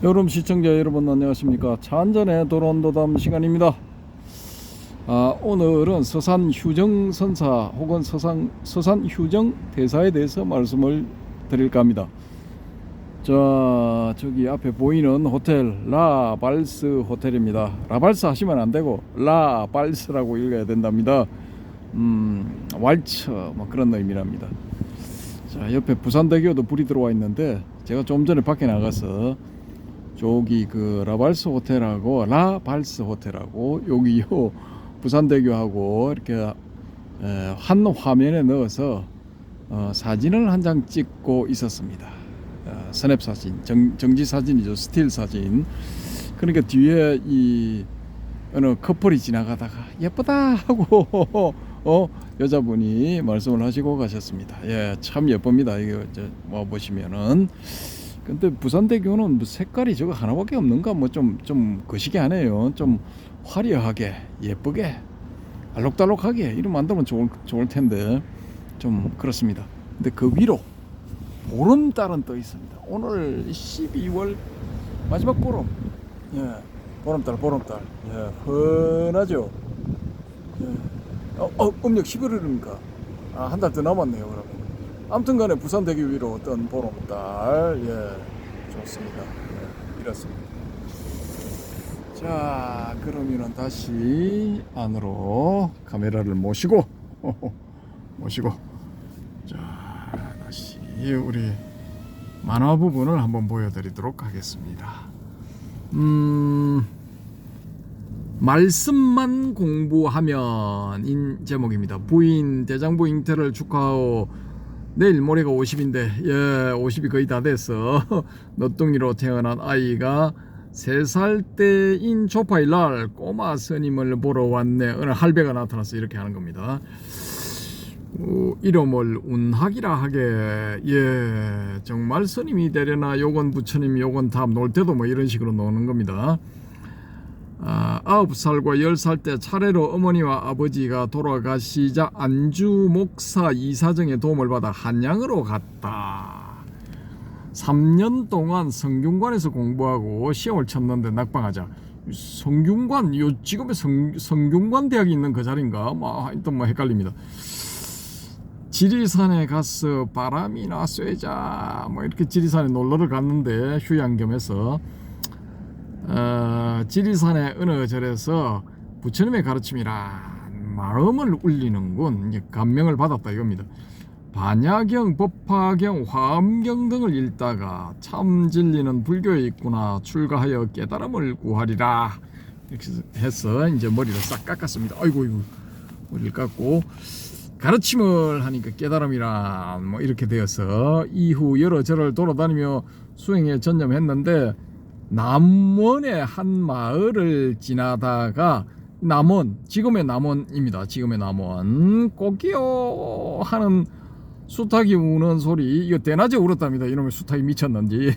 여름 시청자 여러분 안녕하십니까? 차 한잔의 도론도담 시간입니다. 아, 오늘은 서산 휴정 선사 혹은 서산, 서산 휴정 대사에 대해서 말씀을 드릴까 합니다. 자 저기 앞에 보이는 호텔 라발스 호텔입니다. 라발스 하시면 안 되고 라발스라고 읽어야 된답니다. 음 왈처 뭐 그런 의미랍니다. 자 옆에 부산대교도 불이 들어와 있는데 제가 좀 전에 밖에 나가서 저기 그 라발스 호텔하고 라발스 호텔하고 여기 요 부산대교하고 이렇게 에, 한 화면에 넣어서 어, 사진을 한 장 찍고 있었습니다. 어, 스냅 사진, 정, 정지 사진이죠, 스틸 사진. 그러니까 뒤에 이 어느 커플이 지나가다가 예쁘다 하고 어 여자분이 말씀을 하시고 가셨습니다. 예, 참 예쁩니다. 이거 저 뭐 보시면은 근데 부산대교는 뭐 색깔이 저거 하나밖에 없는가 뭐좀좀 거시기 하네요. 좀 화려하게 예쁘게 알록달록하게 이름 만들면 좋을 좋을 텐데 좀 그렇습니다. 근데 그 위로 보름달은 떠 있습니다. 오늘 12월 마지막 보름. 예. 보름달 보름달. 예. 흔하죠. 예. 어, 어 음력 11월입니까? 아, 한 달 더 남았네요, 그러면. 아무튼 간에 부산대교 위로 어떤 보름달. 예. 좋습니다. 예. 이렇습니다. 자, 그러면은 다시 안으로 카메라를 모시고 모시고 자, 다시 우리 만화 부분을 한번 보여드리도록 하겠습니다. 음, 말씀만 공부하면 인 제목입니다. 부인 대장부 잉태를 축하하고 내일 모레가 50인데 예 50이 거의 다 됐어. 너뚱이로 태어난 아이가 3살 때인 초파일 날 꼬마 스님을 보러 왔네. 어느 할배가 나타나서 이렇게 하는 겁니다. 어, 이름을 운학이라 하게. 예 정말 스님이 되려나 요건 부처님 요건 다 놀 때도 뭐 이런 식으로 노는 겁니다 아, 9살과 10살 때 차례로 어머니와 아버지가 돌아가시자 안주 목사 이사정의 도움을 받아 한양으로 갔다. 3년 동안 성균관에서 공부하고 시험을 쳤는데 낙방하자. 성균관 요 지금의 성, 성균관 대학이 있는 그 자리인가? 뭐 하여튼 뭐 헷갈립니다. 지리산에 가서 바람이나 쐬자 뭐 이렇게 지리산에 놀러를 갔는데 휴양 겸해서 어, 지리산의 어느 절에서 부처님의 가르침이라 마음을 울리는군 감명을 받았다 이겁니다. 반야경, 법화경, 화엄경 등을 읽다가 참 진리는 불교에 있구나 출가하여 깨달음을 구하리라 이렇게 해서 이제 머리를 싹 깎았습니다. 아이고 이고 머리를 깎고 가르침을 하니까 깨달음이라 뭐 이렇게 되어서 이후 여러 절을 돌아다니며 수행에 전념했는데 남원의 한 마을을 지나다가 남원 지금의 남원입니다. 지금의 남원 꽃기요 하는 수탉이 우는 소리 이거 대낮에 울었답니다. 이놈의 수탉이 미쳤는지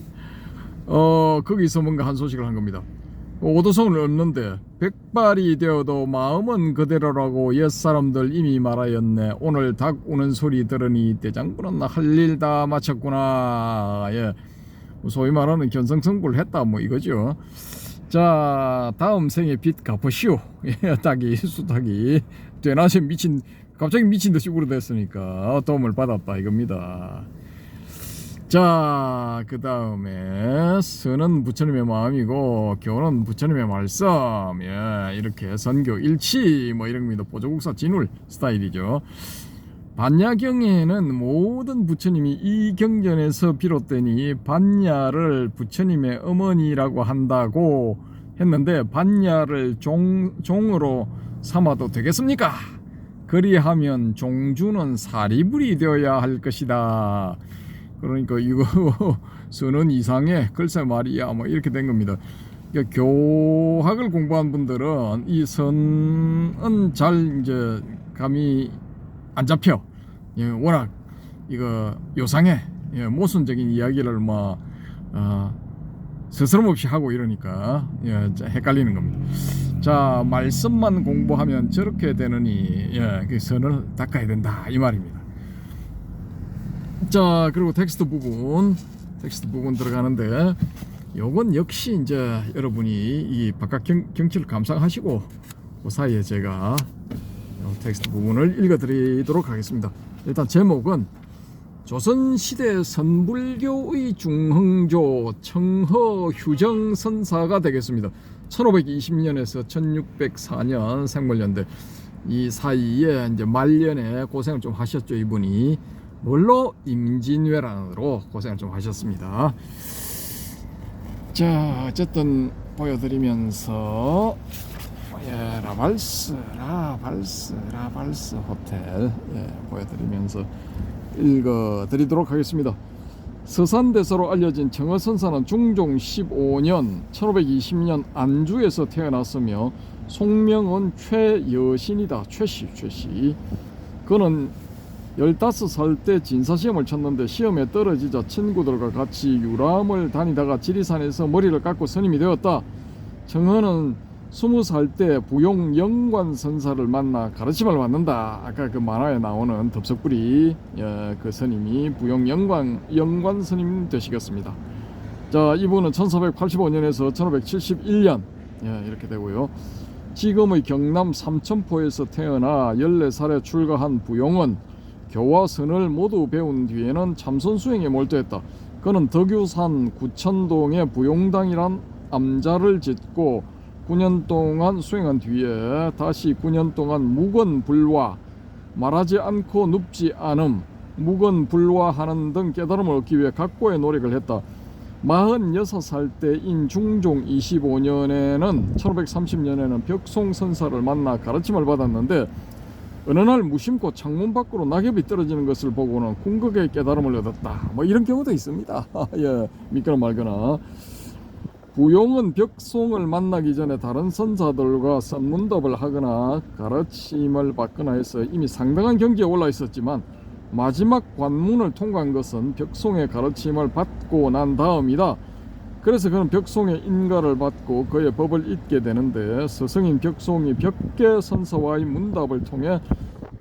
어 거기서 뭔가 한 소식을 한 겁니다. 오도성을 얻는데 백발이 되어도 마음은 그대로라고 옛 사람들 이미 말하였네. 오늘 닭 우는 소리 들으니 대장부는 할일 다 마쳤구나. 예. 소위 말하는 견성성불 했다 뭐 이거죠. 자 다음 생에 빚 갚으시오. 예, 닭이 수닭이 되나시 미친 갑자기 미친 듯이 울어댔으니까 도움을 받았다 이겁니다. 자, 그 다음에 스는 부처님의 마음이고 교는 부처님의 말씀. 예, 이렇게 선교 일치 뭐 이런 겁니다. 보조국사 진울 스타일이죠. 반야경에는 모든 부처님이 이 경전에서 비롯되니 반야를 부처님의 어머니라고 한다고 했는데 반야를 종, 종으로 삼아도 되겠습니까? 그리하면 종주는 사리불이 되어야 할 것이다. 그러니까 이거 선은 이상해 글쎄 말이야 뭐 이렇게 된 겁니다. 그러니까 교학을 공부한 분들은 이 선은 잘 이제 감이 안 잡혀. 예, 워낙 이거 요상해. 예, 모순적인 이야기를 뭐 어, 스스럼 없이 하고 이러니까 예, 자, 헷갈리는 겁니다. 자 말씀만 공부하면 저렇게 되느니 예, 그 선을 닦아야 된다 이 말입니다. 자 그리고 텍스트 부분 텍스트 부분 들어가는데 요건 역시 이제 여러분이 이 바깥 경, 경치를 감상하시고 그 사이에 제가 요 텍스트 부분을 읽어드리도록 하겠습니다. 일단 제목은 조선시대 선불교의 중흥조 청허 휴정 선사가 되겠습니다. 1520년에서 1604년 생물년대 이 사이에 이제 말년에 고생을 좀 하셨죠 이분이 뭘로 임진왜란으로 고생을 좀 하셨습니다. 자 어쨌든 보여드리면서 예, 라발스 라발스 라발스 호텔 예, 보여드리면서 읽어드리도록 하겠습니다. 서산대사로 알려진 청어선사는 중종 15년 1520년 안주에서 태어났으며 송명은 최여신이다. 최씨 최씨. 그는 15살 때 진사시험을 쳤는데 시험에 떨어지자 친구들과 같이 유람을 다니다가 지리산에서 머리를 깎고 스님이 되었다. 정헌은 20살 때 부용 영관 선사를 만나 가르침을 받는다. 아까 그 만화에 나오는 덥석불이 예, 그 스님이 부용 영관 영관 스님 되시겠습니다. 자, 이분은 1485년에서 1571년 예, 이렇게 되고요. 지금의 경남 삼천포에서 태어나 14살에 출가한 부용은 교와 선을 모두 배운 뒤에는 참선 수행에 몰두했다. 그는 덕유산 구천동의 부용당이란 암자를 짓고 9년 동안 수행한 뒤에 다시 9년 동안 무건 불화 말하지 않고 눕지 않음 무건 불화하는 등 깨달음을 얻기 위해 각고의 노력을 했다. 46살 때인 중종 25년에는 1530년에는 벽송 선사를 만나 가르침을 받았는데 어느 날 무심코 창문 밖으로 낙엽이 떨어지는 것을 보고는 궁극의 깨달음을 얻었다. 뭐 이런 경우도 있습니다. 예, 믿거나 말거나. 부용은 벽송을 만나기 전에 다른 선사들과 선문답을 하거나 가르침을 받거나 해서 이미 상당한 경지에 올라 있었지만 마지막 관문을 통과한 것은 벽송의 가르침을 받고 난 다음이다. 그래서 그는 벽송의 인가를 받고 그의 법을 잊게 되는데 스승인 벽송이 벽계 선사와의 문답을 통해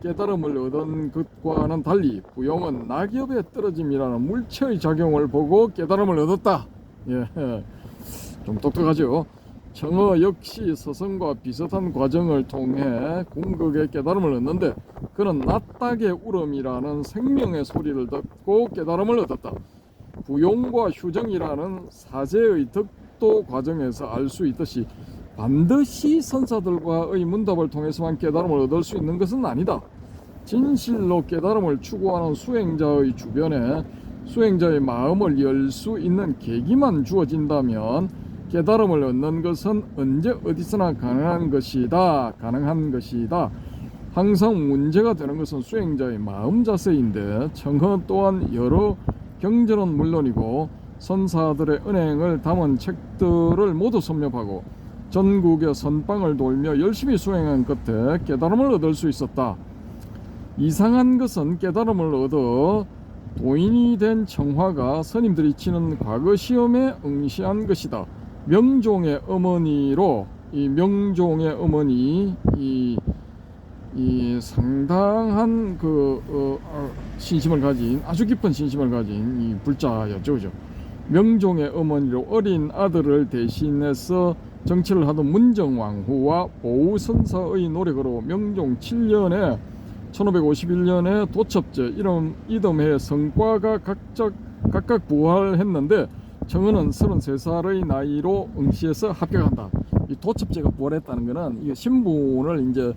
깨달음을 얻은 것과는 달리 부용은 낙엽에 떨어짐이라는 물체의 작용을 보고 깨달음을 얻었다. 예. 좀 똑똑하죠. 청어 역시 서성과 비슷한 과정을 통해 궁극의 깨달음을 얻는데 그는 낫닥의 울음이라는 생명의 소리를 듣고 깨달음을 얻었다. 부용과 휴정이라는 사제의 덕도 과정에서 알 수 있듯이 반드시 선사들과의 문답을 통해서만 깨달음을 얻을 수 있는 것은 아니다. 진실로 깨달음을 추구하는 수행자의 주변에 수행자의 마음을 열 수 있는 계기만 주어진다면 깨달음을 얻는 것은 언제 어디서나 가능한 것이다. 가능한 것이다. 항상 문제가 되는 것은 수행자의 마음 자세인데 청허 또한 여러 경전은 물론이고 선사들의 은행을 담은 책들을 모두 섭렵하고 전국의 선방을 돌며 열심히 수행한 끝에 깨달음을 얻을 수 있었다. 이상한 것은 깨달음을 얻어 도인이 된 청화가 스님들이 치는 과거 시험에 응시한 것이다. 명종의 어머니로 이 명종의 어머니 이, 이 상당한 그 어, 어, 신심을 가진 아주 깊은 신심을 가진 이 불자였죠, 그죠? 명종의 어머니로 어린 아들을 대신해서 정치를 하던 문정왕후와 보우선사의 노력으로 명종 7년에 1551년에 도첩제 이름 이듬해 성과가 각각 각각 부활했는데 정은은 33살의 나이로 응시해서 합격한다. 이 도첩제가 부활했다는 것은 신분을 이제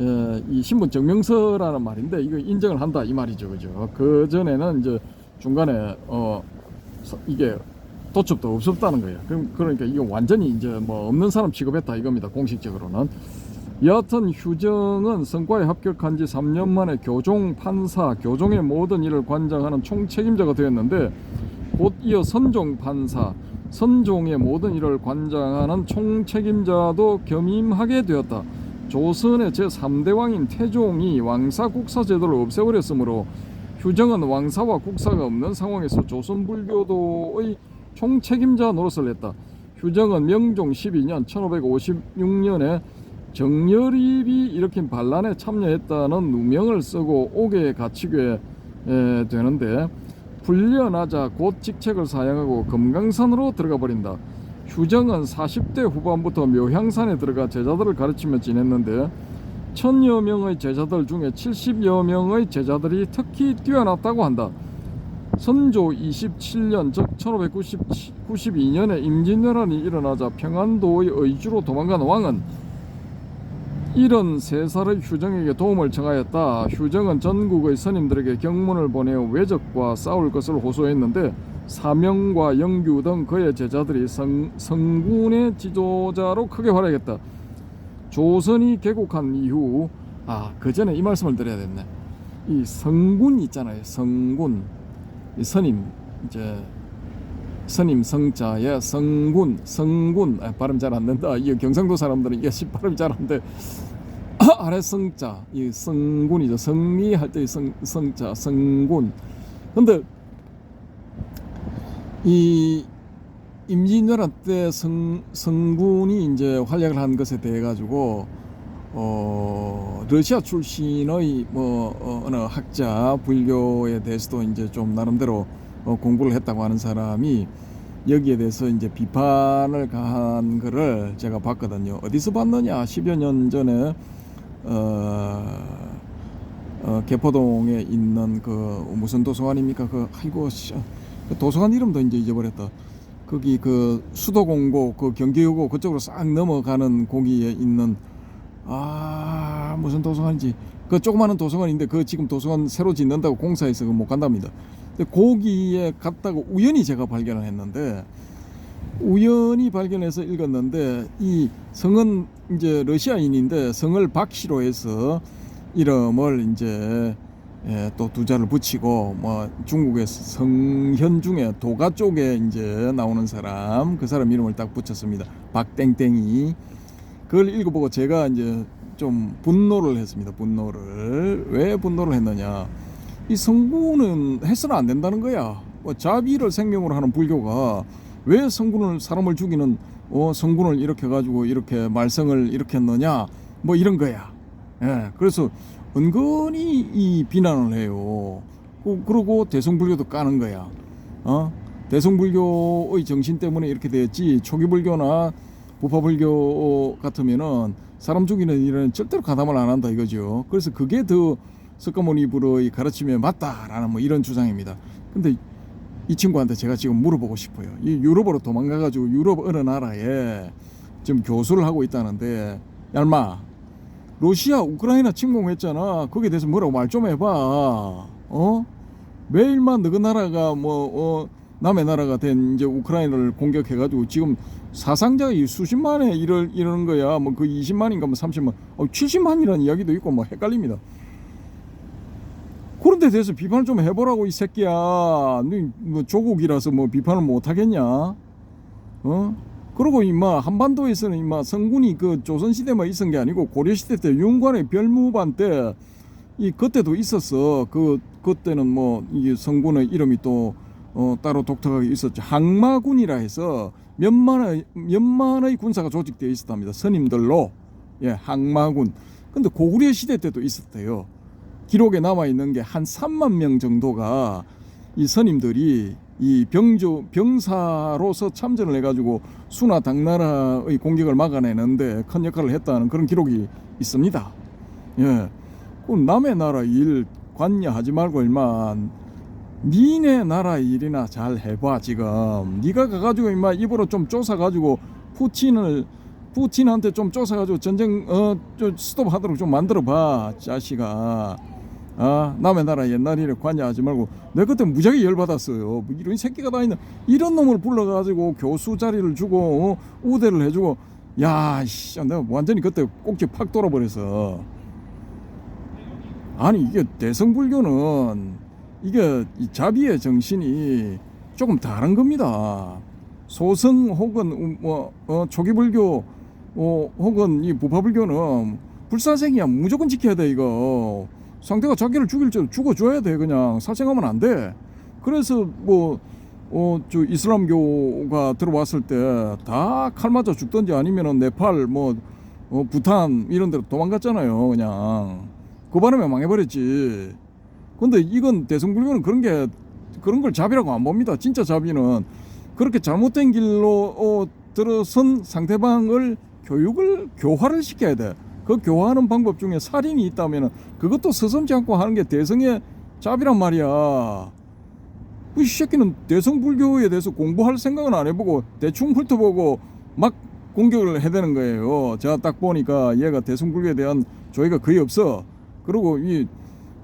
에, 이 신분 증명서라는 말인데 이거 인정을 한다 이 말이죠, 그죠? 그 전에는 이제 중간에 어 서- 이게 도첩도 없었다는 거예요. 그럼 그러니까 이거 완전히 이제 뭐 없는 사람 취급했다 이겁니다. 공식적으로는. 여하튼 휴정은 성과에 합격한 지 3년 만에 교종 판사, 교종의 모든 일을 관장하는 총책임자가 되었는데 곧 이어 선종 판사, 선종의 모든 일을 관장하는 총책임자도 겸임하게 되었다. 조선의 제3대 왕인 태종이 왕사 국사 제도를 없애버렸으므로 휴정은 왕사와 국사가 없는 상황에서 조선 불교도의 총책임자 노릇을 했다. 휴정은 명종 12년 1556년에 정열입이 일으킨 반란에 참여했다는 누명을 쓰고 옥에 갇히게 에, 되는데 풀려나자 곧 직책을 사양하고 금강산으로 들어가 버린다. 휴정은 40대 후반부터 묘향산에 들어가 제자들을 가르치며 지냈는데 천여 명의 제자들 중에 70여 명의 제자들이 특히 뛰어났다고 한다. 선조 27년 즉 1592년에 임진왜란이 일어나자 평안도의 의주로 도망간 왕은 73살의 휴정에게 도움을 청하였다. 휴정은 전국의 선임들에게 경문을 보내어 왜적과 싸울 것을 호소했는데 사명과 영규 등 그의 제자들이 성, 성군의 지도자로 크게 활약했다. 조선이 개국한 이후 아 그 전에 이 말씀을 드려야 됐네. 이 성군 있잖아요. 성군 이 선임 이제 선임 성자에 성군 성군 아, 발음 잘 안 된다. 이 경상도 사람들은 이게 씨 발음 잘 안 돼. 아래 성자 이 성군이죠. 성리 할 때성 성자 성군. 근데 이 임진왜란 때 성, 성군이 이제 활약을 한 것에 대해 가지고 어 러시아 출신의 뭐 어, 어느 학자 불교에 대해서도 이제 좀 나름대로 어, 공부를 했다고 하는 사람이 여기에 대해서 이제 비판을 가한 거를 제가 봤거든요. 어디서 봤느냐? 10여 년 전에 어, 어 개포동에 있는 그 무슨 도서관입니까? 그 아이고 씨, 그 도서관 이름도 이제 잊어버렸다. 거기 그 수도공고 그 경기여고 그쪽으로 싹 넘어가는 거기에 있는 아 무슨 도서관인지 그 조그마한 도서관인데 그 지금 도서관 새로 짓는다고 공사해서 그못 간답니다. 거기에 갔다가 우연히 제가 발견을 했는데 우연히 발견해서 읽었는데 이 성은 이제 러시아인인데 성을 박씨로 해서 이름을 이제 예, 또 두 자를 붙이고 뭐 중국에서 성현 중에 도가 쪽에 이제 나오는 사람 그 사람 이름을 딱 붙였습니다. 박땡땡이 그걸 읽어보고 제가 이제 좀 분노를 했습니다. 분노를 왜 분노를 했느냐? 이 성군은 해서는 안 된다는 거야. 뭐 자비를 생명으로 하는 불교가 왜 성군을 사람을 죽이는 어 성군을 이렇게 가지고 이렇게 말썽을 이렇게 했느냐? 뭐 이런 거야. 예, 그래서 은근히 이 비난을 해요. 그- 그러고 대성불교도 까는 거야. 어? 대성불교의 정신 때문에 이렇게 되었지 초기 불교나 부파불교 같으면은 사람 죽이는 일은 절대로 가담을 안 한다 이거죠. 그래서 그게 더 석가모니 불의 가르침에 맞다라는 뭐 이런 주장입니다. 근데 이 친구한테 제가 지금 물어보고 싶어요. 이 유럽으로 도망가가지고 유럽 어느 나라에 지금 교수를 하고 있다는데 얄마 러시아 우크라이나 침공했잖아. 거기에 대해서 뭐라고 말 좀 해봐. 어? 매일만 너그 나라가 뭐 어, 남의 나라가 된 이제 우크라이나를 공격해가지고 지금 사상자가 이 수십만에 이럴 이러는 거야. 뭐 그 20만인가 뭐 30만, 어 70만이라는 이야기도 있고 뭐 헷갈립니다. 그런 데 대해서 비판을 좀 해보라고 이 새끼야. 너뭐 조국이라서 뭐 비판을 못 하겠냐? 어? 그리고 이마 한반도에서는 이마 성군이 그 조선 시대만 있은 게 아니고 고려 시대 때 윤관의 별무반 때 이 그때도 있었어. 그 그때는 뭐 이게 성군의 이름이 또 어, 따로 독특하게 있었죠. 항마군이라 해서 몇만의 몇만의 군사가 조직되어 있었답니다. 선임들로 예 항마군. 근데 고구려 시대 때도 있었대요. 기록에 남아 있는 게 한 3만 명 정도가 이 선임들이 이 병조 병사로서 참전을 해가지고 수나 당나라의 공격을 막아내는데 큰 역할을 했다는 그런 기록이 있습니다. 예, 그 남의 나라 일 관여하지 말고 일만 니네 나라 일이나 잘 해봐 지금. 네가 가가지고 임마 입으로 좀 쪼사가지고 푸틴을 푸틴한테 좀 쪼사가지고 전쟁 어저 스톱하도록 좀 만들어봐 자식아. 아 남의 나라 옛날 일에 관여하지 말고 내가 그때 무지하게 열받았어요. 뭐 이런 새끼가 다 있는 이런 놈을 불러가지고 교수 자리를 주고 어, 우대를 해주고. 야 씨 내가 완전히 그때 꼭지 팍 돌아버렸어 아니 이게 대성불교는 이게 이 자비의 정신이 조금 다른 겁니다. 소성 혹은 뭐 어, 초기불교 어, 혹은 이 부파불교는 불사생이야. 무조건 지켜야 돼 이거 상대가 자기를 죽일 줄 죽어줘야 돼 그냥 살생하면 안 돼. 그래서 뭐 어, 저 이슬람교가 들어왔을 때 다 칼 맞아 죽던지 아니면은 네팔 뭐 어, 부탄 이런 데로 도망갔잖아요 그냥 그 바람에 망해버렸지. 근데 이건 대성불교는 그런 게 그런 걸 자비라고 안 봅니다. 진짜 자비는 그렇게 잘못된 길로 어, 들어선 상대방을 교육을 교화를 시켜야 돼. 그 교화하는 방법 중에 살인이 있다면 그것도 서슴지 않고 하는 게 대성의 자비란 말이야. 이 새끼는 대성불교에 대해서 공부할 생각은 안 해보고 대충 훑어보고 막 공격을 해대는 거예요. 제가 딱 보니까 얘가 대성불교에 대한 조회가 거의 없어. 그리고 이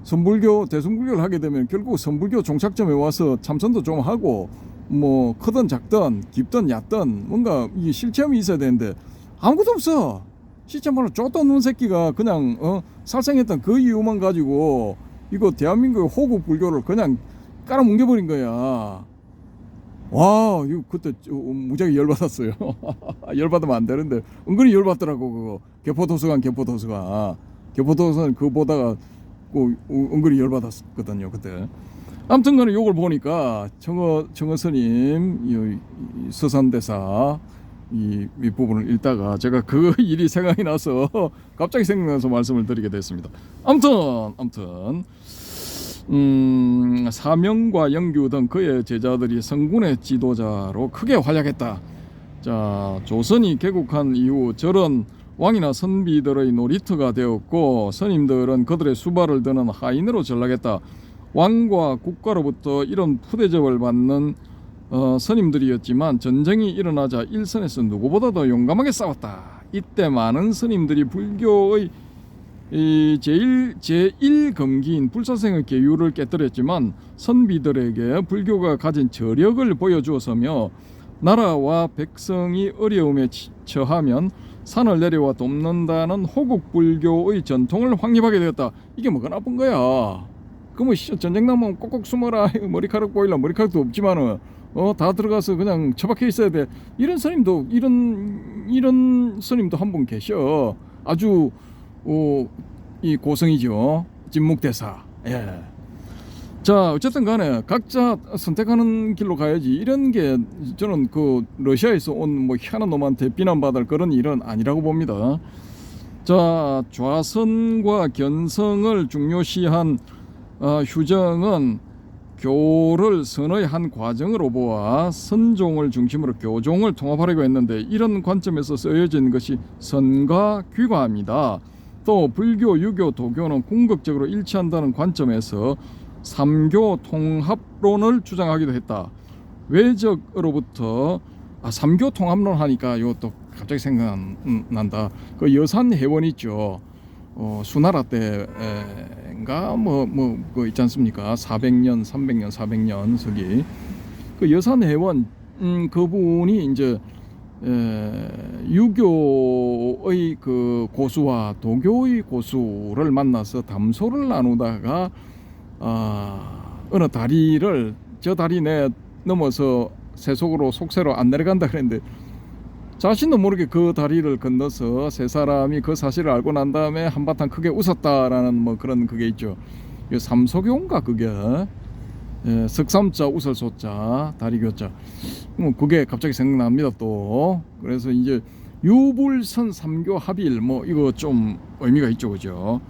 선불교 대성불교를 하게 되면 결국 선불교 종착점에 와서 참선도 좀 하고 뭐 크든 작든 깊든 얕든 뭔가 이 실체험이 있어야 되는데 아무것도 없어. 실체말로 쫓던 놈 새끼가 그냥 어 살생했던 그 이유만 가지고 이거 대한민국의 호국 불교를 그냥 깔아뭉겨 버린 거야. 와, 이거 그때 저 무지하게 열받았어요. 열받으면 안 되는데 은근히 열받더라고 그거. 개포도서관 개포도서관. 개포도서관 그거 보다가 그 은근히 열받았거든요 그때. 아무튼간에 요걸 보니까 청어 청어 스님 서산대사 이 윗부분을 읽다가 제가 그 일이 생각이 나서 갑자기 생각나서 말씀을 드리게 됐습니다. 아무튼 아무튼 음, 사명과 영규 등 그의 제자들이 성군의 지도자로 크게 활약했다. 자, 조선이 개국한 이후 저런 왕이나 선비들의 놀이터가 되었고 선임들은 그들의 수발을 드는 하인으로 전락했다. 왕과 국가로부터 이런 푸대접을 받는 어, 선임들이었지만 전쟁이 일어나자 일선에서 누구보다도 용감하게 싸웠다. 이때 많은 선임들이 불교의 이 제일 제일 검기인 불사생의 계율을 깨뜨렸지만 선비들에게 불교가 가진 저력을 보여주었으며 나라와 백성이 어려움에 치- 처하면 산을 내려와 돕는다는 호국 불교의 전통을 확립하게 되었다. 이게 뭐가 나쁜 거야? 그뭐 전쟁 나면 꼭꼭 숨어라 머리카락 보일라 머리카락도 없지만은 어 다 들어가서 그냥 처박혀 있어야 돼. 이런 스님도 이런 이런 스님도 한 분 계셔. 아주 어, 이 고성이죠. 진묵대사. 예. 자, 어쨌든 간에 각자 선택하는 길로 가야지. 이런 게 저는 그 러시아에서 온 뭐 희한한 놈한테 비난받을 그런 일은 아니라고 봅니다. 자, 좌선과 견성을 중요시한 어, 휴정은 교를 선의 한 과정으로 보아 선종을 중심으로 교종을 통합하려고 했는데 이런 관점에서 쓰여진 것이 선과 귀과입니다. 또 불교, 유교, 도교는 궁극적으로 일치한다는 관점에서 삼교 통합론을 주장하기도 했다. 외적으로부터 아 삼교 통합론 하니까 이것도 갑자기 생각난다. 그 여산 해원 있죠. 어, 수나라 때 인가 뭐 뭐 그 있지 않습니까? 400년, 300년, 400년 서기 그 여산 해원 음, 그분이 이제 에, 유교의 그 고수와 도교의 고수를 만나서 담소를 나누다가 아, 어느 다리를 저 다리 내 넘어서 세속으로 속세로 안 내려간다 그랬는데 자신도 모르게 그 다리를 건너서 세 사람이 그 사실을 알고 난 다음에 한바탕 크게 웃었다라는 뭐 그런 그게 있죠. 이 삼소교인가 그게. 예, 석삼자 우설소자 다리교자. 뭐 그게 갑자기 생각납니다 또. 그래서 이제 유불선 삼교 합일 뭐 이거 좀 의미가 있죠 그죠?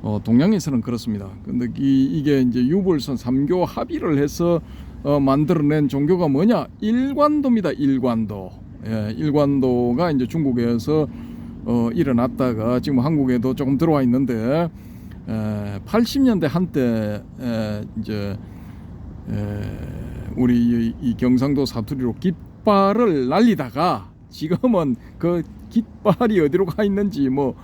어, 동양에서는 그렇습니다. 근데 이, 이게 이제 유불선 삼교 합의를 해서 어, 만들어낸 종교가 뭐냐? 일관도입니다 일관도 예, 일관도가 이제 중국에서 어, 일어났다가 지금 한국에도 조금 들어와 있는데 에, 80년대 한때 에, 이제 에, 우리 이, 이 경상도 사투리로 깃발을 날리다가 지금은 그 깃발이 어디로 가 있는지 뭐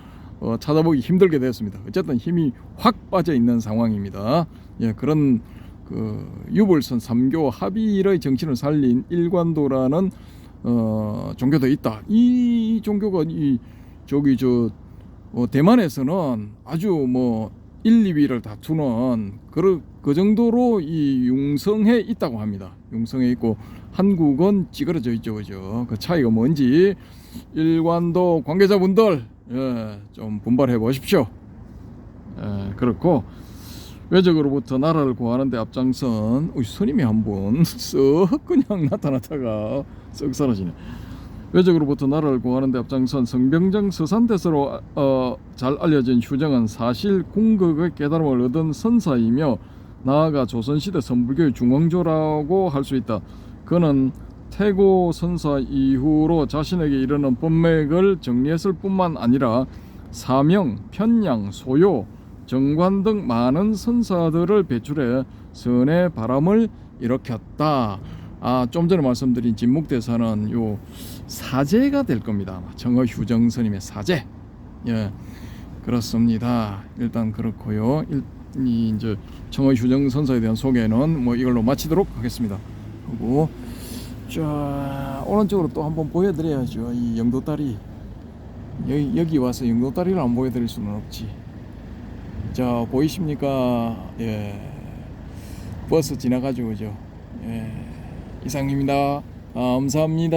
어, 찾아보기 힘들게 되었습니다. 어쨌든 힘이 확 빠져 있는 상황입니다. 예, 그런 그 유불선 삼교 합의의 정신을 살린 일관도라는 어, 종교도 있다. 이 종교가 이 저기 저 어, 대만에서는 아주 뭐 1, 2위를 다투는 그, 그 정도로 이 융성에 있다고 합니다. 융성에 있고 한국은 찌그러져 있죠, 그죠? 그 차이가 뭔지 일관도 관계자분들 예, 좀 분발해 보십시오. 예, 그렇고 외적으로부터 나라를 구하는데 앞장선 우리 스님이 한분 썩 그냥 나타났다가 썩 사라지네. 외적으로부터 나라를 구하는데 앞장선 성병정 서산대서로 어, 잘 알려진 휴정은 사실 궁극의 깨달음을 얻은 선사이며 나아가 조선시대 선불교의 중앙조라고 할 수 있다. 그는 태고 선사 이후로 자신에게 이르는 법맥을 정리했을 뿐만 아니라 사명, 편양, 소요, 정관 등 많은 선사들을 배출해 선의 바람을 일으켰다. 아, 좀 전에 말씀드린 진묵대사는 요 사제가 될 겁니다. 정어 휴정 스님의 사제. 예, 그렇습니다. 일단 그렇고요. 일, 이 이제 정어 휴정 선사에 대한 소개는 뭐 이걸로 마치도록 하겠습니다. 그리고 자 오른쪽으로 또 한번 보여 드려야죠. 이 영도다리 여기, 여기 와서 영도다리를 안 보여 드릴 수는 없지. 자 보이십니까? 예, 버스 지나가지고 죠 예, 이상입니다. 감사합니다.